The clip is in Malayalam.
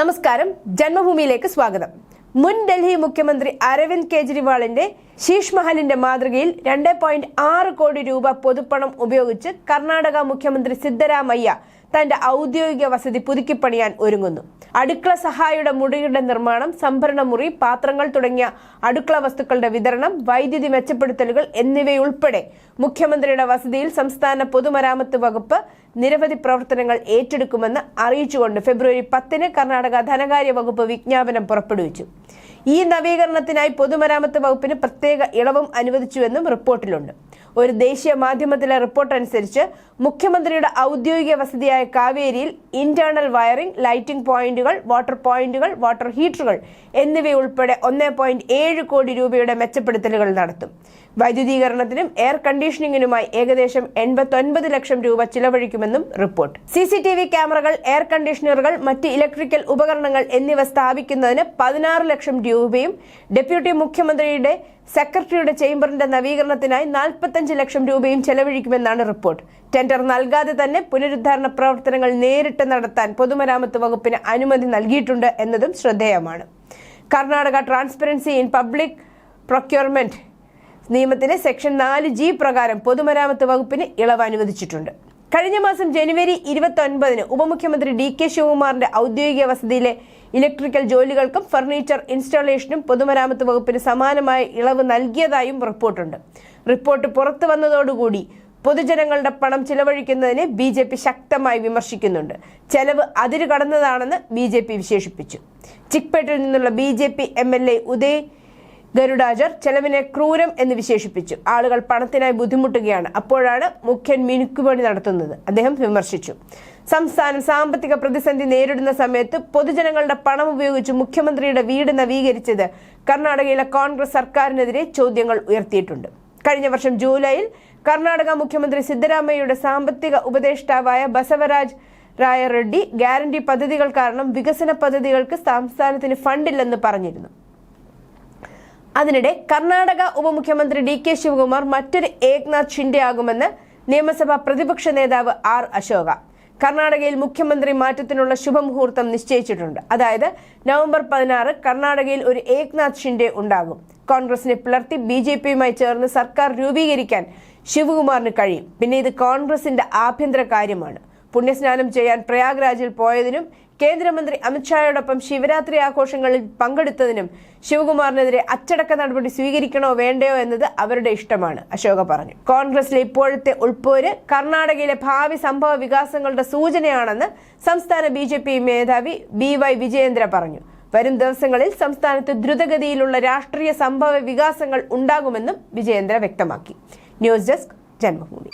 നമസ്കാരം. ജന്മഭൂമിയിലേക്ക് സ്വാഗതം. മുൻ ഡൽഹി മുഖ്യമന്ത്രി അരവിന്ദ് കെജ്രിവാളിന്റെ ശീഷ് മഹലിന്റെ മാതൃകയിൽ രണ്ട് പോയിന്റ് ആറ് കോടി രൂപ പൊതുപ്പണം ഉപയോഗിച്ച് കർണാടക മുഖ്യമന്ത്രി സിദ്ധരാമയ്യ തന്റെ ഔദ്യോഗിക വസതി പുതുക്കിപ്പണിയാൻ ഒരുങ്ങുന്നു. അടുക്കള സഹായിയുടെ മുറിയുടെ നിർമ്മാണം സംഭരണ മുറി പാത്രങ്ങൾ തുടങ്ങിയ അടുക്കള വസ്തുക്കളുടെ വിതരണം വൈദ്യുതി മെച്ചപ്പെടുത്തലുകൾ എന്നിവയുൾപ്പെടെ മുഖ്യമന്ത്രിയുടെ വസതിയിൽ സംസ്ഥാന പൊതുമരാമത്ത് വകുപ്പ് നിരവധി പ്രവർത്തനങ്ങൾ ഏറ്റെടുക്കുമെന്ന് അറിയിച്ചുകൊണ്ട് ഫെബ്രുവരി പത്തിന് കർണാടക ധനകാര്യ വകുപ്പ് വിജ്ഞാപനം പുറപ്പെടുവിച്ചു. ഈ നവീകരണത്തിനായി പൊതുമരാമത്ത് വകുപ്പിന് പ്രത്യേക ഇളവും അനുവദിച്ചുവെന്നും റിപ്പോർട്ടിലുണ്ട്. ഒരു ദേശീയ മാധ്യമത്തിലെ റിപ്പോർട്ട് അനുസരിച്ച് മുഖ്യമന്ത്രിയുടെ ഔദ്യോഗിക വസതിയായ കാവേരിയിൽ ഇന്റേണൽ വയറിംഗ് ലൈറ്റിംഗ് പോയിന്റുകൾ വാട്ടർ പോയിന്റുകൾ വാട്ടർ ഹീറ്ററുകൾ എന്നിവയുൾപ്പെടെ ഒന്നേ പോയിന്റ് ഏഴ് കോടി രൂപയുടെ മെച്ചപ്പെടുത്തലുകൾ നടത്തും. വൈദ്യുതീകരണത്തിനും എയർ കണ്ടീഷനിങ്ങിനുമായി ഏകദേശം എൺപത്തൊൻപത് ലക്ഷം രൂപ ചിലവഴിക്കുമെന്നും report. C C T V ക്യാമറകൾ എയർ കണ്ടീഷണറുകൾ മറ്റ് ഇലക്ട്രിക്കൽ ഉപകരണങ്ങൾ എന്നിവ സ്ഥാപിക്കുന്നതിന് പതിനാറ് ലക്ഷം രൂപയും ഡെപ്യൂട്ടി മുഖ്യമന്ത്രിയുടെ സെക്രട്ടറിയുടെ ചേംബറിന്റെ നവീകരണത്തിനായി നാൽപ്പത്തഞ്ച് ലക്ഷം രൂപയും ചെലവഴിക്കുമെന്നാണ് റിപ്പോർട്ട്. ടെൻഡർ നൽകാതെ തന്നെ പുനരുദ്ധാരണ പ്രവർത്തനങ്ങൾ നേരിട്ട് നടത്താൻ പൊതുമരാമത്ത് വകുപ്പിന് അനുമതി നൽകിയിട്ടുണ്ട് എന്നതും ശ്രദ്ധേയമാണ്. Karnataka transparency in public procurement നിയമത്തിലെ സെക്ഷൻ നാല് ജി പ്രകാരം പൊതുമരാമത്ത് വകുപ്പിന് ഇളവ് അനുവദിച്ചിട്ടുണ്ട്. കഴിഞ്ഞ മാസം ജനുവരി ഇരുപത്തി ഒൻപതിന് ഉപമുഖ്യമന്ത്രി ഡി കെ ശിവകുമാറിന്റെ ഔദ്യോഗിക വസതിയിലെ ഇലക്ട്രിക്കൽ ജോലികൾക്കും ഫർണിച്ചർ ഇൻസ്റ്റാളേഷനും പൊതുമരാമത്ത് വകുപ്പിന് സമാനമായ ഇളവ് നൽകിയതായും റിപ്പോർട്ടുണ്ട്. റിപ്പോർട്ട് പുറത്തു വന്നതോടുകൂടി പൊതുജനങ്ങളുടെ പണം ചിലവഴിക്കുന്നതിനെ ബി ജെ പി ശക്തമായി വിമർശിക്കുന്നുണ്ട്. ചെലവ് അതിരുകടന്നതാണെന്ന് ബി ജെ പി വിശേഷിപ്പിച്ചു. ചിക്പേട്ടിൽ നിന്നുള്ള B J P M L A Uday Garudachar ചെലവിനെ ക്രൂരം എന്ന് വിശേഷിപ്പിച്ചു. ആളുകൾ പണത്തിനായി ബുദ്ധിമുട്ടുകയാണ്. അപ്പോഴാണ് മുഖ്യൻ മിനുക്കുപണി നടത്തുന്നത്. അദ്ദേഹം വിമർശിച്ചു. സംസ്ഥാനം സാമ്പത്തിക പ്രതിസന്ധി നേരിടുന്ന സമയത്ത് പൊതുജനങ്ങളുടെ പണം ഉപയോഗിച്ച് മുഖ്യമന്ത്രിയുടെ വീട് നവീകരിച്ചത് കർണാടകയിലെ കോൺഗ്രസ് സർക്കാരിനെതിരെ ചോദ്യങ്ങൾ ഉയർത്തിയിട്ടുണ്ട്. കഴിഞ്ഞ വർഷം ജൂലൈയിൽ കർണാടക മുഖ്യമന്ത്രി സിദ്ധരാമയ്യയുടെ സാമ്പത്തിക ഉപദേഷ്ടാവായ ബസവരാജ് റായ റെഡ്ഡി ഗ്യാരണ്ടി പദ്ധതികൾ കാരണം വികസന പദ്ധതികൾക്ക് സംസ്ഥാനത്തിന് ഫണ്ടില്ലെന്ന് പറഞ്ഞിരുന്നു. അതിനിടെ കർണാടക ഉപമുഖ്യമന്ത്രി ഡി കെ ശിവകുമാർ മറ്റൊരു ഏക്നാഥ് ഷിൻഡെ ആകുമെന്ന് നിയമസഭാ പ്രതിപക്ഷ നേതാവ് ആർ അശോക. കർണാടകയിൽ മുഖ്യമന്ത്രി മാറ്റത്തിനുള്ള ശുഭമുഹൂർത്തം നിശ്ചയിച്ചിട്ടുണ്ട്. അതായത് നവംബർ പതിനാറ് കർണാടകയിൽ ഒരു ഏക്നാഥ് ഷിൻഡെ ഉണ്ടാകും. കോൺഗ്രസിനെ പിളർത്തി ബി ജെ പിയുമായി ചേർന്ന് സർക്കാർ രൂപീകരിക്കാൻ ശിവകുമാറിന് കഴിയും. പിന്നെ ഇത് കോൺഗ്രസിന്റെ ആഭ്യന്തര കാര്യമാണ്. പുണ്യസ്നാനം ചെയ്യാൻ പ്രയാഗ്രാജിൽ പോയതിനും കേന്ദ്രമന്ത്രി അമിത്ഷായോടൊപ്പം ശിവരാത്രി ആഘോഷങ്ങളിൽ പങ്കെടുത്തതിനും ശിവകുമാറിനെതിരെ അച്ചടക്ക നടപടി സ്വീകരിക്കണോ വേണ്ടയോ എന്നത് അവരുടെ ഇഷ്ടമാണ് അശോക പറഞ്ഞു. കോൺഗ്രസിലെ ഇപ്പോഴത്തെ ഉൾപ്പോര് കർണാടകയിലെ ഭാവി സംഭവ വികാസങ്ങളുടെ സൂചനയാണെന്ന് സംസ്ഥാന ബി ജെ പി മേധാവി ബി വൈ വിജയേന്ദ്ര പറഞ്ഞു. വരും ദിവസങ്ങളിൽ സംസ്ഥാനത്ത് ദ്രുതഗതിയിലുള്ള രാഷ്ട്രീയ സംഭവ വികാസങ്ങൾ ഉണ്ടാകുമെന്നും വിജയേന്ദ്ര വ്യക്തമാക്കി. News desk Janmabhoomi.